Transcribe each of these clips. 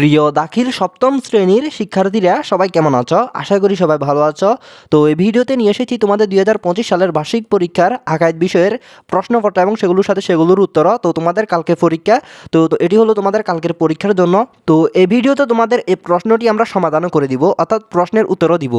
প্রিয় দাখিল সপ্তম শ্রেণির শিক্ষার্থীরা, সবাই কেমন আছো? আশা করি সবাই ভালো আছো। তো এই ভিডিওতে নিয়ে এসেছি তোমাদের দুই হাজার পঁচিশ সালের বার্ষিক পরীক্ষার আকাইদ বিষয়ের প্রশ্নপত্র এবং সেগুলোর সাথে সেগুলোর উত্তর। তো তোমাদের কালকে পরীক্ষা। তো তো এটি হলো তোমাদের কালকের পরীক্ষার জন্য। তো এই ভিডিওতে তোমাদের এই প্রশ্নটি আমরা সমাধানও করে দিব, অর্থাৎ প্রশ্নের উত্তরও দিব।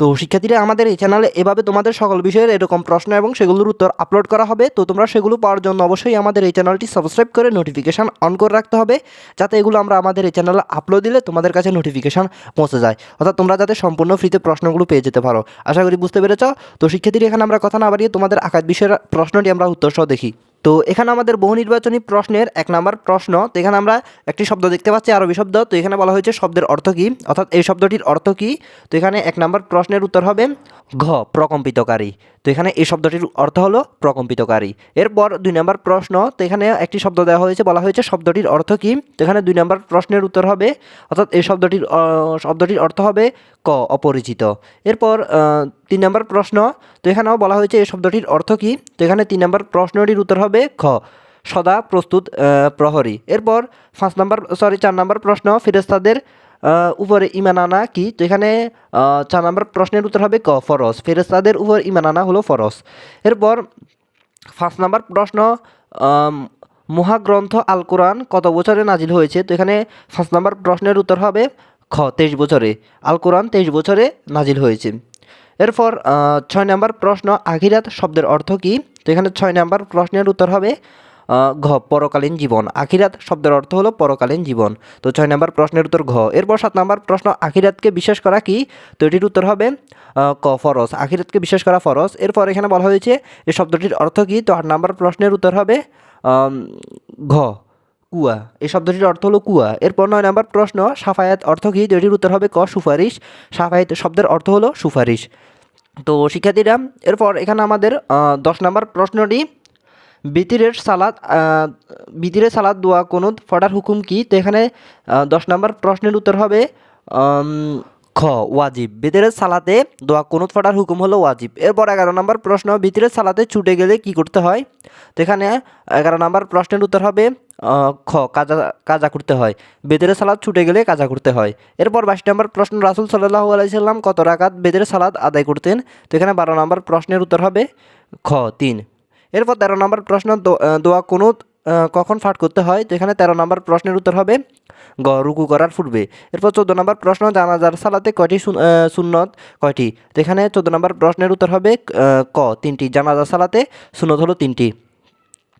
তো শিক্ষার্থীরা, আমাদের এই চ্যানেলে এভাবে তোমাদের সকল বিষয়ের এরকম প্রশ্ন এবং সেগুলোর উত্তর আপলোড করা হবে। তো তোমরা সেগুলো পাওয়ার জন্য অবশ্যই আমাদের এই চ্যানেলটি সাবস্ক্রাইব করে নোটিফিকেশান অন করে রাখতে হবে, যাতে এগুলো আমরা আমাদের এই চ্যানেলে আপলোড দিলে তোমাদের কাছে নোটিফিকেশান পৌঁছে যায়। অর্থাৎ তোমরা যাতে সম্পূর্ণ ফ্রিতে প্রশ্নগুলো পেয়ে যেতে পারো। আশা করি বুঝতে পেরেছ? তো শিক্ষার্থীরা এখানে আমরা কথা না বাড়িয়ে তোমাদের আকাশ বিষয়ের প্রশ্নটি আমরা উত্তর সহ দেখি। তো এখানে আমাদের বহু নির্বাচনী প্রশ্নের এক নম্বর প্রশ্ন, তো এখানে আমরা একটি শব্দ দেখতে পাচ্ছি, আরবি শব্দ। তো এখানে বলা হয়েছে শব্দের অর্থ কী? অর্থাৎ এই শব্দটির অর্থ কী? তো এখানে এক নম্বর প্রশ্নের উত্তর হবে, ঘ, প্রকম্পিতকারী। তো এখানে এই শব্দটির অর্থ হলো প্রকম্পিতকারী। এরপর দুই নম্বর প্রশ্ন, তো এখানে একটি শব্দ দেওয়া হয়েছে, বলা হয়েছে শব্দটির অর্থ কী? তো এখানে দুই নম্বর প্রশ্নের উত্তর হবে, অর্থাৎ এই শব্দটির শব্দটির অর্থ হবে ক, অপরিচিত। এরপর তিন নম্বর প্রশ্ন, তো এখানেও বলা হয়েছে এই শব্দটির অর্থ কী? তো এখানে তিন নম্বর প্রশ্নটির উত্তর হবে খ, সদা প্রস্তুত প্রহরী। এরপর পাঁচ নম্বর সরি চার নম্বর প্রশ্ন ফেরেস্তাদের উপরে ইমান আনা কি? তো এখানে চার নম্বর প্রশ্নের উত্তর হবে ক ফরস ফেরেস্তাদের উপর ইমান আনা হলো ফরস এরপর পাঁচ নম্বর প্রশ্ন মহাগ্রন্থ আল কোরআন কত বছরে নাজিল হয়েছে? তো এখানে পাঁচ নম্বর প্রশ্নের উত্তর হবে খ, তেইশ বছরে। আল কোরআন তেইশ বছরে নাজিল হয়েছে। এরপর ছয় নম্বর প্রশ্ন, আখিরাত শব্দের অর্থ কী? তো এখানে ছয় নম্বর প্রশ্নের উত্তর হবে ঘ, পরকালীন জীবন। আখিরাত শব্দের অর্থ হলো পরকালীন জীবন। তো ছয় নম্বর প্রশ্নের উত্তর ঘ। এরপর সাত নম্বর প্রশ্ন, আখিরাতকে বিশ্বাস করা কি? তো এটির উত্তর হবে ক ফরস আখিরাতকে বিশ্বাস করা ফরস এরপর এখানে বলা হয়েছে এই শব্দটির অর্থ কী? তো আট নম্বর প্রশ্নের উত্তর হবে ঘ, কুয়া। এই শব্দটির অর্থ হলো কুয়া। এরপর নয় নম্বর প্রশ্ন, সাফায়াত অর্থ কী? তো এটির উত্তর হবে, ক, সুপারিশ। সাফায়াত শব্দের অর্থ হলো সুপারিশ। তো শিক্ষার্থীরা, এরপর এখানে আমাদের দশ নম্বর প্রশ্নটি বিতিরের সালাদ বিতিরের সালাদ দোয়া কোনুদ ফটার হুকুম কি? তো এখানে দশ নম্বর প্রশ্নের উত্তর হবে খ, ওয়াজিব। বিতিরের সালাতে দোয়া কোনুদ ফটার হুকুম হলো ওয়াজিব। এরপর এগারো নম্বর প্রশ্ন, বিতিরের সালাতে ছুটে গেলে কি করতে হয়? তো এখানে এগারো নম্বর প্রশ্নের উত্তর হবে খ, কাজা কাজা করতে হয়। বেদের সালাদ ছুটে গেলে কাজা করতে হয়। এরপর বাইশ নম্বর প্রশ্ন, রাসুল সাল্লাহ আলাইসাল্লাম কত রাকাত বেদের সালাদ আদায় করতেন? তো এখানে বারো নম্বর প্রশ্নের উত্তর হবে, খ, তিন। এরপর তেরো নম্বর প্রশ্ন দোয়া আহ, কখন পাঠ করতে হয়? তো এখানে তেরো নম্বর প্রশ্নের উত্তর হবে গ রুকু করার পূর্বে। এরপর চোদ্দ নম্বর প্রশ্ন জানাজার সালাতে কয়টি সুন- আহ, সুন্নত? কয়টি? তো এখানে চোদ্দ নম্বর প্রশ্নের উত্তর হবে ক তিনটি। জানাজার সালাতে সুন্নত হলো তিনটি।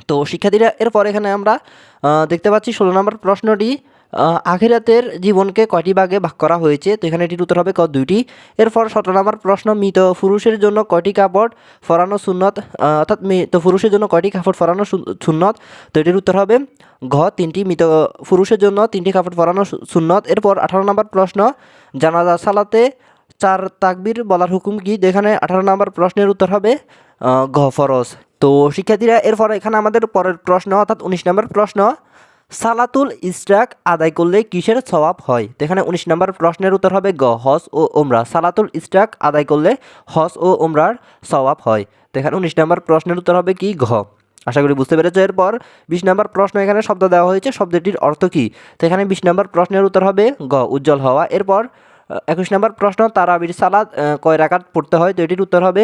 তো শিক্ষার্থীরা এরপর এখানে আমরা দেখতে পাচ্ছি ষোলো নম্বর প্রশ্নটি আখিরাতের জীবনকে কয়টি ভাগে ভাগ করা হয়েছে? তো এখানে এটির উত্তর হবে ক দুইটি। এরপর সতেরো নম্বর প্রশ্ন, মৃত পুরুষের জন্য কয়টি কাপড় ফরানো সুন্নত? অর্থাৎ মৃত পুরুষের জন্য কয়টি কাপড় ফরানো সুন্নত? তো এটির উত্তর হবে ঘ, তিনটি। মৃত পুরুষের জন্য তিনটি কাপড় ফরানো সু- সুন্নত। এরপর আঠারো নম্বর প্রশ্ন, জানাজা সালাতে চার তাকবির বলার হুকুম কি? তো এখানে আঠারো নম্বর প্রশ্নের উত্তর হবে ঘ, ফরজ। তো শিক্ষার্থীরা, এরপর এখানে আমাদের পরের প্রশ্ন, অর্থাৎ উনিশ নম্বর প্রশ্ন সালাতুল ইস্ট্রাক আদায় করলে কিসের স্বভাব হয়? এখানে উনিশ নম্বর প্রশ্নের উত্তর হবে গ, হজ ও ওমরা সালাতুল ইস্ট্রাক আদায় করলে হজ ও ওমরার স্বভাব হয়। এখানে উনিশ নম্বর প্রশ্নের উত্তর হবে কি? ঘ। আশা করি বুঝতে পেরেছ এরপর বিশ নম্বর প্রশ্ন এখানে শব্দ দেওয়া হয়েছে, শব্দটির অর্থ কী? তো এখানে বিশ নম্বর প্রশ্নের উত্তর হবে গ, উজ্জ্বল হওয়া। এরপর একুশ নম্বর প্রশ্ন, তারাবির সালাদ কয় রাকাত পড়তে হয়? তো এটির উত্তর হবে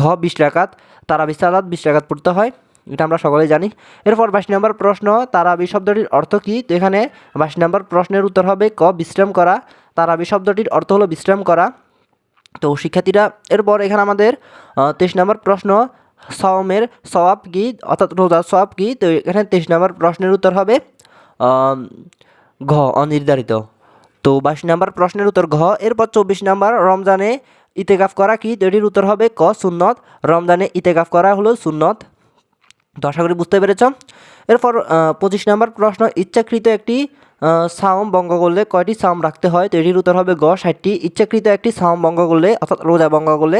ঘ, বিশ রাকাত। তারাবির সালাদ, বিশ রাকাত পড়তে হয়। এটা আমরা সকলেই জানি। এরপর বাইশ নম্বর প্রশ্ন, তারাবি শব্দটির অর্থ কী? তো এখানে বাইশ নম্বর প্রশ্নের উত্তর হবে ক, বিশ্রাম করা। তারাবি শব্দটির অর্থ হলো বিশ্রাম করা। তো শিক্ষার্থীরা, এরপর এখানে আমাদের তেইশ নম্বর প্রশ্ন, সওমের সওয়াব কি? অর্থাৎ রোজার সওয়াব কি? তো এখানে তেইশ নম্বর প্রশ্নের উত্তর হবে ঘ, অনির্ধারিত। তো বাইশ নম্বর প্রশ্নের উত্তর ঘ, এরপর চব্বিশ নম্বর রমজানে ইতেকাফ করা কি? তো এটির উত্তর হবে ক, সুন্নত। রমজানে ইতেকাফ করা হলো সুন্নত। তো আশা করি বুঝতে পেরেছ। এরপর পঁচিশ নম্বর প্রশ্ন, ইচ্ছাকৃত একটি সাওম ভঙ্গ করলে কয়টি সাওম রাখতে হয়? তো এটির উত্তর হবে গ, ষাটটি। ইচ্ছাকৃত একটি সাওম ভঙ্গ করলে অর্থাৎ রোজা ভঙ্গ করলে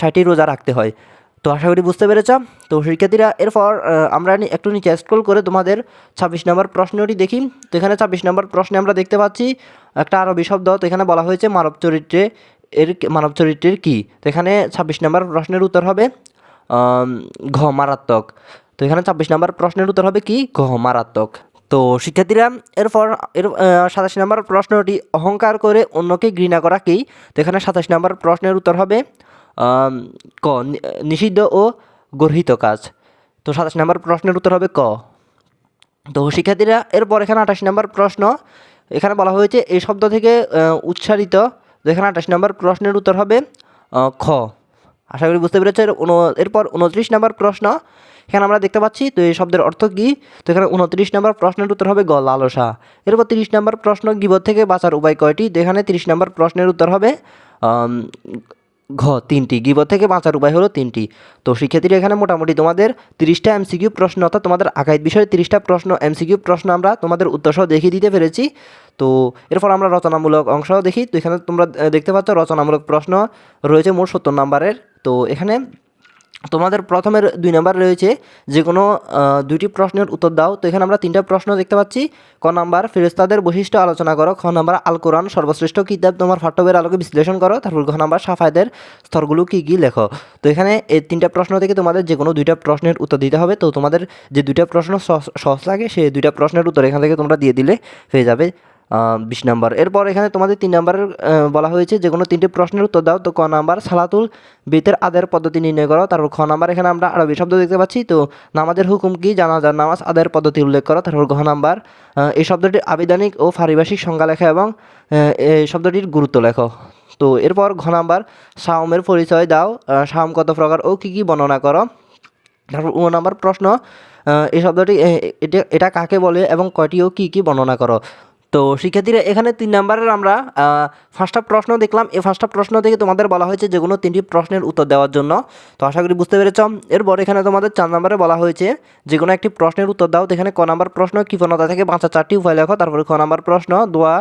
ষাটটি রোজা রাখতে হয়। তো আশা করি বুঝতে পেরেছ। তো শিক্ষার্থীরা, এরপর আমরা একটু নিচে স্ক্রল করে তোমাদের ছাব্বিশ নম্বর প্রশ্নটি দেখি। তো এখানে ছাব্বিশ নম্বর প্রশ্নে আমরা দেখতে পাচ্ছি, একটা আরবি শব্দ, তো এখানে বলা হয়েছে মানব চরিত্রে, এর মানব চরিত্রের কী? তো এখানে ছাব্বিশ নম্বর প্রশ্নের উত্তর হবে ঘ মারাত্মক। তো এখানে ছাব্বিশ নম্বর প্রশ্নের উত্তর হবে কি? ঘ মারাত্মক। তো শিক্ষার্থীরা, এরপর, এর সাতাশ নম্বর প্রশ্নটি অহংকার করে অন্যকে ঘৃণা করা কি? তো এখানে সাতাশ নম্বর প্রশ্নের উত্তর হবে ক নিষিদ্ধ ও গর্হিত কাজ। তো সাতাশ নম্বর প্রশ্নের উত্তর হবে ক। তো শিক্ষার্থীরা, এরপর এখানে আঠাশ নম্বর প্রশ্ন, এখানে বলা হয়েছে এই শব্দ থেকে উচ্চারিত। তো এখানে আঠাশ নম্বর প্রশ্নের উত্তর হবে খ। আশা করি বুঝতে পেরেছে এরপর উনত্রিশ নম্বর প্রশ্ন। এখানে আমরা দেখতে পাচ্ছি, তো এই শব্দের অর্থ কী? তো এখানে উনত্রিশ নম্বর প্রশ্নের উত্তর হবে গ, লালসা। এরপর তিরিশ নম্বর প্রশ্ন, গিবত থেকে বাঁচার উপায় কয়টি? তো এখানে তিরিশ নম্বর প্রশ্নের উত্তর হবে ঘ, তিনটি। গিবত থেকে বাঁচার উপায় হলো তিনটি। তো শিক্ষার্থীরা এখানে মোটামুটি তোমাদের তিরিশটা এমসিকিউ প্রশ্ন, অর্থাৎ তোমাদের আকাইদ বিষয়ে তিরিশটা প্রশ্ন, এমসিকিউ প্রশ্ন আমরা তোমাদের উত্তরসহ দেখিয়ে দিতে পেরেছি। তো এরপর আমরা রচনামূলক অংশ দেখি। তো এখানে তোমরা দেখতে পাচ্ছ রচনামূলক প্রশ্ন রয়েছে মোট সত্তর নম্বরের। তো এখানে তোমাদের প্রথমের দুই নাম্বার রয়েছে যে কোনো দুইটি প্রশ্নের উত্তর দাও। তো এখানে আমরা তিনটা প্রশ্ন দেখতে পাচ্ছি। ক নাম্বার ফেরেস্তাদের বৈশিষ্ট্য আলোচনা করো। খ নাম্বার আল কোরআন সর্বশ্রেষ্ঠ কিতাব। তোমার ফাটবের আলোকে বিশ্লেষণ করো। তারপর ঘ নাম্বার সাফায়দের স্তরগুলো কী কী লেখো। তো এখানে এই তিনটা প্রশ্ন থেকে তোমাদের যে কোনো দুইটা প্রশ্নের উত্তর দিতে হবে। তো তোমাদের যে দুইটা প্রশ্ন সহজ লাগে, সেই দুইটা প্রশ্নের উত্তর এখান থেকে তোমরা দিয়ে দিলে হয়ে যাবে। বিশ নম্বর। এরপর এখানে তোমাদের তিন নাম্বারের বলা হয়েছে যে কোনো তিনটি প্রশ্নের উত্তর দাও, তো ক নাম্বার সালাতুল বেতের আদের পদ্ধতি নির্ণয় করো, তারপর খ নাম্বার এখানে আমরা আরবি শব্দ দেখতে পাচ্ছি, তো নামাজের হুকুম কি? জানা জানাজার নামাজ আদের পদ্ধতি উল্লেখ করো, তারপর ঘ নাম্বার এই শব্দটির আবিধানিক ও পারিভাষিক সংজ্ঞা লেখা এবং এই শব্দটির গুরুত্ব লেখো। তো এরপর ঘ নাম্বার, সাওমের পরিচয় দাও সাওম কত প্রকার ও কী কী বর্ণনা করো? তারপর উ নাম্বার প্রশ্ন এই শব্দটি এটা এটা কাকে বলে এবং কয়টি ও কী কী বর্ণনা করো? তো শিক্ষার্থীরা, এখানে তিন নাম্বারের আমরা পাঁচটা প্রশ্ন দেখলাম। এই পাঁচটা প্রশ্ন থেকে তোমাদের বলা হয়েছে যে কোনো তিনটি প্রশ্নের উত্তর দেওয়ার জন্য। তো আশা করি বুঝতে পেরেছ। এরপর এখানে তোমাদের চার নাম্বারে বলা হয়েছে, যে কোনো একটি প্রশ্নের উত্তর দাও। এখানে ক নাম্বার প্রশ্ন, কৃপণতা থেকে বাঁচা চারটি উপায় লেখো। তারপরে খ নাম্বার প্রশ্ন, দোয়া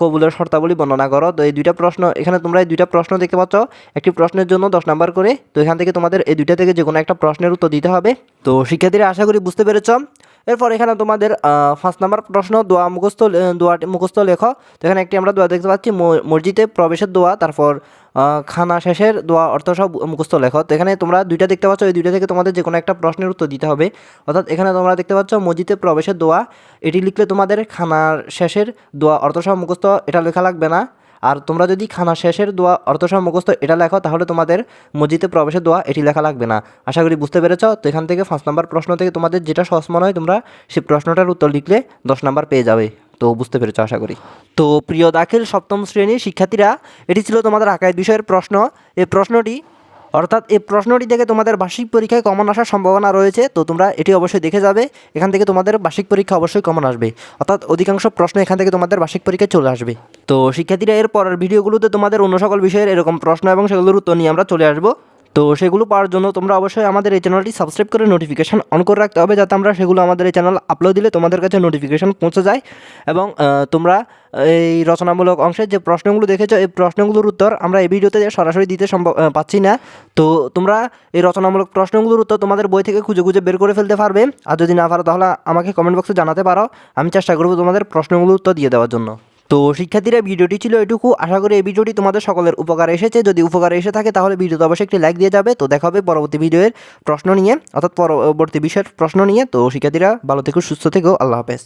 কবুলের শর্তাবলী বর্ণনা করো। তো এই দুইটা প্রশ্ন, এখানে তোমরা এই দুইটা প্রশ্ন দেখতে পাচ্ছ। একটি প্রশ্নের জন্য দশ নাম্বার করে। তো এখান থেকে তোমাদের এই দুইটা থেকে যে কোনো একটা প্রশ্নের উত্তর দিতে হবে। তো শিক্ষার্থীরা, আশা করি বুঝতে পেরেছ। এরপর এখানে তোমাদের ফার্স্ট নাম্বার প্রশ্ন, দোয়া মুখস্থ দোয়াটি মুখস্থ লেখো। তো এখানে একটি আমরা দোয়া দেখতে পাচ্ছি মসজিদে প্রবেশের দোয়া, তারপর খানা শেষের দোয়া অর্থ সব মুখস্থ লেখো। তো এখানে তোমরা দুইটা দেখতে পাচ্ছ, এই দুইটা থেকে তোমাদের যে কোনো একটা প্রশ্নের উত্তর দিতে হবে। অর্থাৎ এখানে তোমরা দেখতে পাচ্ছ, মসজিদে প্রবেশের দোয়া, এটি লিখলে তোমাদের খানার শেষের দোয়া অর্থ সহ মুখস্থ, এটা লেখা লাগবে না। আর তোমরা যদি খানা শেষের দোয়া অর্থসহ মুখস্থ এটা লেখো, তাহলে তোমাদের মসজিদে প্রবেশের দোয়া এটি লেখা লাগবে না। আশা করি বুঝতে পেরেছ? তো এখান থেকে পাঁচ নাম্বার প্রশ্ন থেকে তোমাদের যেটা সহজ মনে হয়, তোমরা সেই প্রশ্নটার উত্তর লিখলে দশ নাম্বার পেয়ে যাবে। তো বুঝতে পেরেছ আশা করি। তো প্রিয় দাখিল সপ্তম শ্রেণির শিক্ষার্থীরা, এটি ছিল তোমাদের আকাইদ বিষয়ের প্রশ্ন। এই প্রশ্নটি অর্থাৎ এই প্রশ্নটি থেকে তোমাদের বার্ষিক পরীক্ষায় কমন আসার সম্ভাবনা রয়েছে, তো তোমরা এটি অবশ্যই দেখে যাবে। এখান থেকে তোমাদের বার্ষিক পরীক্ষা অবশ্যই কমন আসবে। অর্থাৎ অধিকাংশ প্রশ্ন এখান থেকে তোমাদের বার্ষিক পরীক্ষায় চলে আসবে। তো শিক্ষার্থীরা এর পরের ভিডিওগুলোতে তোমাদের অন্য সকল বিষয়ের এরকম প্রশ্ন এবং সেগুলোর উত্তর নিয়ে আমরা চলে আসব। তো সেগুলো পাওয়ার জন্য তোমরা অবশ্যই আমাদের এই চ্যানেলটি সাবস্ক্রাইব করে নোটিফিকেশান অন করে রাখতে হবে যাতে আমরা সেগুলো আমাদের এই চ্যানেল আপলোড দিলে তোমাদের কাছে নোটিফিকেশান পৌঁছে যায়। এবং তোমরা এই রচনামূলক অংশের যে প্রশ্নগুলো দেখেছ, এই প্রশ্নগুলোর উত্তর আমরা এই ভিডিওতে সরাসরি দিতে সম্ভব পাচ্ছি না। তো তোমরা এই রচনামূলক প্রশ্নগুলোর উত্তর তোমাদের বই থেকে খুঁজে খুঁজে বের করে ফেলতে পারবে। আর যদি না পারো তাহলে আমাকে কমেন্ট বক্সে জানাতে পারো। আমি চেষ্টা করব তোমাদের প্রশ্নগুলোর উত্তর দিয়ে দেওয়ার জন্য। তো শিক্ষার্থীরা ভিডিওটি ছিল এটুকু। আশা করি এই ভিডিওটি তোমাদের সকলের উপকার এসেছে। যদি উপকার এসে থাকে তাহলে ভিডিওতে অবশ্যই একটি লাইক দিয়ে যাবে। তো দেখা হবে পরবর্তী ভিডিওর প্রশ্ন নিয়ে, অর্থাৎ পরবর্তী বিষয়ের প্রশ্ন নিয়ে। তো শিক্ষার্থীরা ভালো থেকো, সুস্থ থেকো। আল্লাহ হাফেজ।